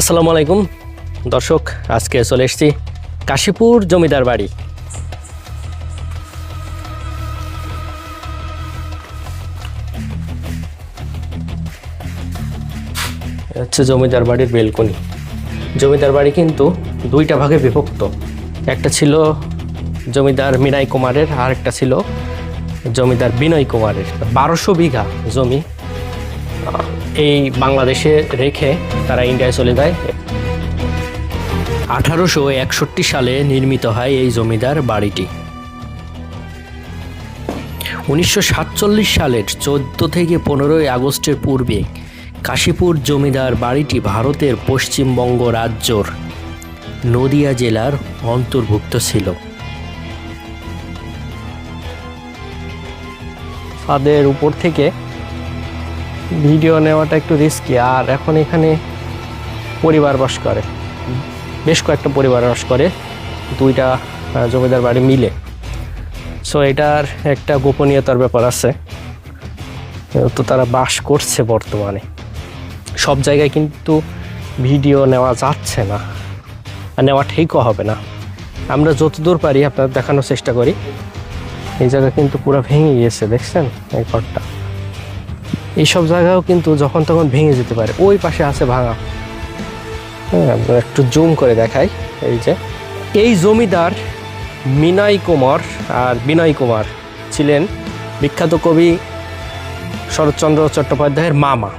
আসসালামু আলাইকুম। দর্শক, আজকে চলে এসেছি কাশীপুর জমিদার বাড়ি। হচ্ছে জমিদার বাড়ির বেলকনি। জমিদার বাড়ি কিন্তু দুইটা ভাগে বিভক্ত। একটা ছিল জমিদার মিনাই কুমারের আর একটা ছিল জমিদার বিনয় কুমারের। বারোশো বিঘা জমি এই বাংলাদেশে রেখে তারা ইন্ডিয়ায় চলে যায়। আঠারোশো একষট্টি সালে নির্মিত হয় এই জমিদার বাড়িটি। উনিশশো সাতচল্লিশ সালের চোদ্দ থেকে পনেরোই আগস্টের পূর্বে কাশীপুর জমিদার বাড়িটি ভারতের পশ্চিমবঙ্গ রাজ্যর নদিয়া জেলার অন্তর্ভুক্ত ছিল। ছাদের উপর থেকে ভিডিও নেওয়াটা একটু রিস্কি আর এখন এখানে পরিবার বাস করে। বেশ কয়েকটা পরিবার বাস করে, দুইটা জমিদার বাড়ি মিলে। সো এটার একটা গোপনীয়তার ব্যাপার আছে। তো তারা বাস করছে বর্তমানে। সব জায়গায় কিন্তু ভিডিও নেওয়া যাচ্ছে না, আর নেওয়া ঠিকও হবে না। আমরা যতদূর পারি আপনার দেখানোর চেষ্টা করি। এই জায়গা কিন্তু পুরো ভেঙে গিয়েছে, দেখছেন? এই ঘরটা। এইসব জায়গাও কিন্তু যখন তখন ভেঙে যেতে পারে। ওই পাশে আছে ভাঙা। হ্যাঁ একটু জুম করে দেখাই। এই যে, এই জমিদার মিনয় কুমার আর বিনয় কুমার ছিলেন বিখ্যাত কবি শরৎচন্দ্র চট্টোপাধ্যায়ের মামা।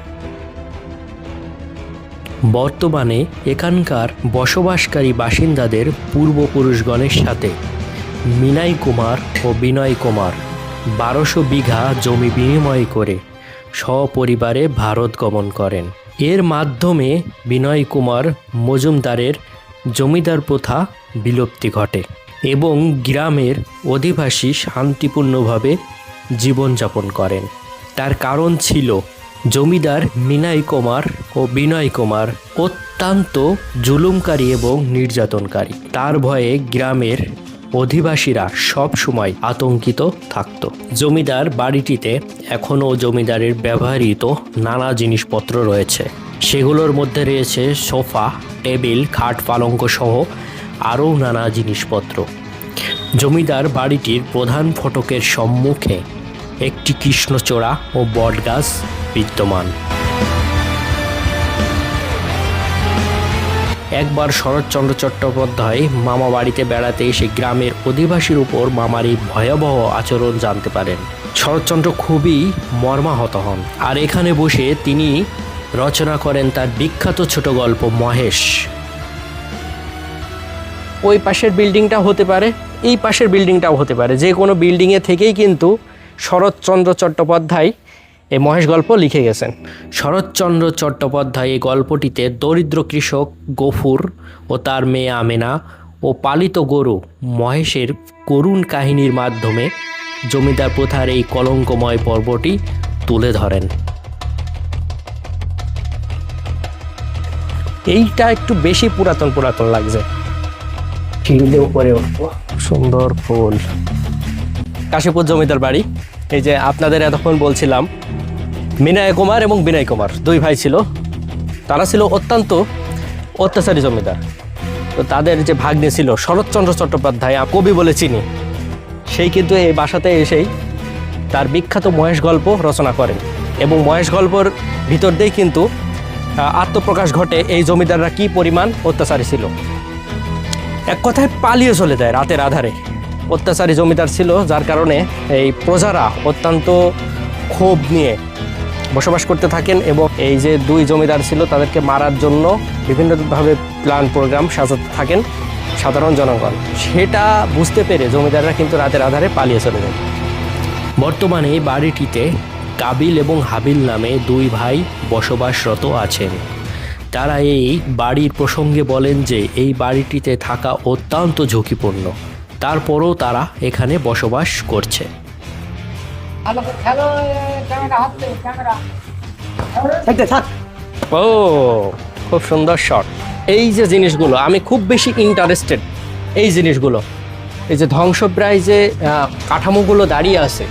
বর্তমানে এখানকার বসবাসকারী বাসিন্দাদের পূর্বপুরুষগণের সাথে মিনাই কুমার ও বিনয় কুমার বারোশো বিঘা জমি বিনিময় করে সপরিবারে ভারত গমন করেন। এর মাধ্যমে বিনয় কুমার মজুমদারের জমিদার প্রথা বিলুপ্তি ঘটে এবং গ্রামের অধিবাসী শান্তিপূর্ণভাবে জীবনযাপন করেন। তার কারণ ছিল জমিদার মিনাই কুমার ও বিনয় কুমার অত্যন্ত জুলুমকারী এবং নির্যাতনকারী। তার ভয়ে গ্রামের অধিবাসীরা সব সময় আতঙ্কিত থাকত। জমিদার বাড়িটিতে এখনও জমিদারের ব্যবহৃত নানা জিনিসপত্র রয়েছে। সেগুলোর মধ্যে রয়েছে সোফা, টেবিল, খাট, পালঙ্ক সহ আরও নানা জিনিসপত্র। জমিদার বাড়িটির প্রধান ফটকের সম্মুখে একটি কৃষ্ণচূড়া ও বটগাছ বিদ্যমান। একবার শরৎচন্দ্র চট্টোপাধ্যায় মামা বাড়িতে বেড়াতে এসে গ্রামের অধিবাসীর উপর মামার এই ভয়াবহ আচরণ জানতে পারেন। শরৎচন্দ্র খুবই মর্মাহত হন। আর এখানে বসে তিনি রচনা করেন তার বিখ্যাত ছোট গল্প মহেশ। ওই পাশের বিল্ডিংটা হতে পারে, এই পাশের বিল্ডিংটাও হতে পারে। যে কোনো বিল্ডিংয়ে থেকেই কিন্তু শরৎচন্দ্র চট্টোপাধ্যায় এই মহেশ গল্প লিখে গেছেন। শরৎচন্দ্র চট্টোপাধ্যায় এই গল্পটিতে দরিদ্র কৃষক গফুর ও তার মেয়ে আমেনা ও পালিত গরু মহেশের করুণ কাহিনীর মাধ্যমে জমিদার প্রথার এই কলঙ্কময় পর্বটি তুলে ধরেন। এইটা একটু বেশি পুরাতন পুরাতন লাগছে। উপরে সুন্দর ফুল। কাশীপুর জমিদার বাড়ি। এই যে আপনাদের এতক্ষণ বলছিলাম মিনায় কুমার এবং বিনয় কুমার। দুই ভাই ছিল। তারা ছিল অত্যন্ত অত্যাচারী জমিদার। তো তাদের যে ভাগ্নে ছিল, শরৎচন্দ্র চট্টোপাধ্যায় কবি বলে চিনি, সেই কিন্তু এই বাসাতে এসেই তার বিখ্যাত মহেশ গল্প রচনা করেন। এবং মহেশ গল্পর ভিতর দিয়েই কিন্তু আত্মপ্রকাশ ঘটে এই জমিদাররা কি পরিমাণ অত্যাচারী ছিল। এক কথায় পালিয়ে চলে যায় রাতের আধারে। অত্যাচারী জমিদার ছিল, যার কারণে এই প্রজারা অত্যন্ত ক্ষোভ নিয়ে বসবাস করতে থাকেন এবং এই যে দুই জমিদার ছিল তাদেরকে মারার জন্য বিভিন্নভাবে প্ল্যান প্রোগ্রাম সাজাতে থাকেন সাধারণ জনগণ। সেটা বুঝতে পেরে জমিদাররা কিন্তু রাতের আধারে পালিয়ে চলে যায়। বর্তমানে বাড়িটিতে কাবিল এবং হাবিল নামে দুই ভাই বসবাসরত আছেন। তারা এই বাড়ির প্রসঙ্গে বলেন যে এই বাড়িটিতে থাকা অত্যন্ত ঝুঁকিপূর্ণ। তারপরও তারা এখানে বসবাস করছে। ও খুব সুন্দর শট এই যে জিনিসগুলো আমি খুব বেশি ইন্টারেস্টেড এই জিনিসগুলো। এই যে ধ্বংসপ্রায় যে কাঠামোগুলো দাঁড়িয়ে আছে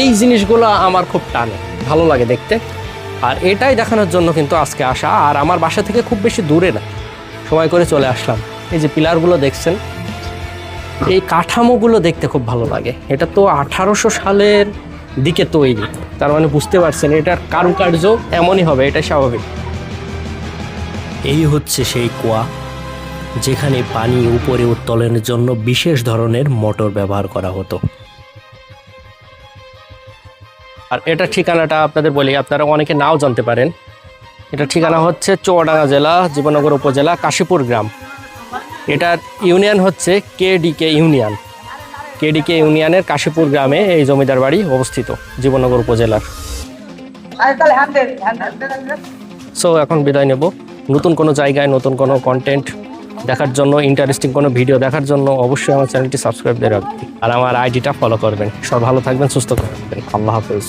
এই জিনিসগুলো আমার খুব টানে ভালো লাগে দেখতে। আর এটাই দেখানোর জন্য কিন্তু আজকে আসা আর আমার বাসা থেকে খুব বেশি দূরে না। সময় করে চলে আসলাম। এই যে পিলারগুলো দেখছেন এই কাঠামোগুলো দেখতে খুব ভালো লাগে। এটা তো আঠারোশো সালের দিকে তৈরি। তার মানে বুঝতে পারছেন এটার কারুকার্য এমনই হবে এটা স্বাভাবিক। এই হচ্ছে সেই কুয়া যেখানে পানি উপরে উত্তোলনের জন্য বিশেষ ধরনের মোটর ব্যবহার করা হতো। আর এটা ঠিকানাটা আপনাদের বলি আপনারা অনেকে নাও জানতে পারেন। এটা ঠিকানা হচ্ছে চুয়াডাঙ্গা জেলা জীবনগর উপজেলা কাশীপুর গ্রাম। এটার ইউনিয়ন হচ্ছে কেডিকে ইউনিয়ন। কেডিকে ইউনিয়নের কাশীপুর গ্রামে এই জমিদার বাড়ি অবস্থিত জীবনগর উপজেলার। সো এখন বিদায় নেব। নতুন কোনো জায়গায় নতুন কোনো কন্টেন্ট দেখার জন্য ইন্টারেস্টিং কোনো ভিডিও দেখার জন্য অবশ্যই আমার চ্যানেলটি সাবস্ক্রাইব দিয়ে রাখবেন। আর আমার আইডিটা ফলো করবেন। সব ভালো থাকবেন সুস্থ থাকবেন। আল্লাহ হাফেজ।